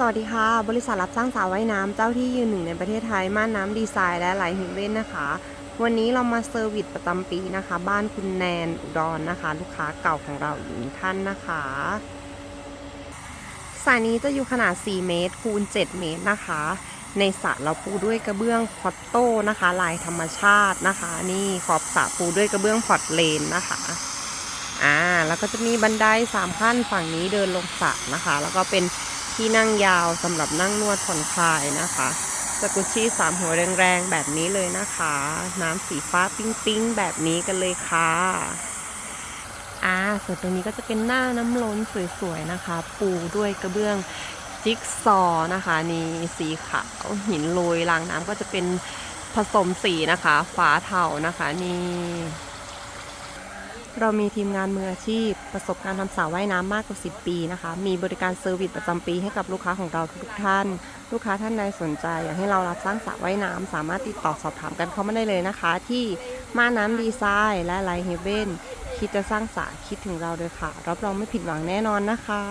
สวัสดีค่ะ บริษัทรับสร้างสระว่ายน้ำเจ้าที่ยืนหนึ่งในประเทศไทย ม่านน้ำดีไซน์และไหลหินเว้นนะคะ วันนี้เรามาเซอร์วิสประจำปีนะคะ บ้านคุณแนนอุดรนะคะ ลูกค้าเก่าของเราอีกท่านนะคะสระนี้จะอยู่ขนาด 4 เมตรคูณ 7 เมตรนะคะ ในสระเราปูด้วยกระเบื้องพอตโต้นะคะ ลายธรรมชาตินะคะ นี่ขอบสระปูด้วยกระเบื้องพอตเลนนะคะอ่าแล้วก็จะมีบันไดสามขั้นฝั่งนี้เดินลงสระนะคะ แล้วก็เป็น ที่นั่งยาวสำหรับนั่งนวดผ่อนคลายนะคะสกุชชี่สามหัวแรงๆ แบบนี้เลยนะคะ น้ำสีฟ้าปิ๊งๆ แบบนี้กันเลยค่ะอ่าส่วนตรงนี้ก็จะเป็นหน้าน้ำล้นสวยๆนะคะ ปูด้วยกระเบื้องจิ๊กซอว์นะคะนี่สีขาวหินโรยรางน้ำก็จะเป็นผสมสีนะคะ ฟ้าเทานะคะนี่ เรามีทีมงานมืออาชีพ ประสบการณ์ทำสระว่ายน้ำมากกว่า 10 ปีนะคะ มีบริการเซอร์วิสประจำปีให้กับลูกค้าของเราทุกท่าน ลูกค้าท่านใดสนใจ อยากให้เรารับสร้างสระว่ายน้ำสามารถติดต่อสอบถามกันเข้ามาได้เลยนะคะ ที่ม่าน้ำดีไซน์และไลท์เฮเว่นคิดจะสร้างสระคิดถึงเราเลยค่ะ รับรองไม่ผิดหวังแน่นอนนะคะ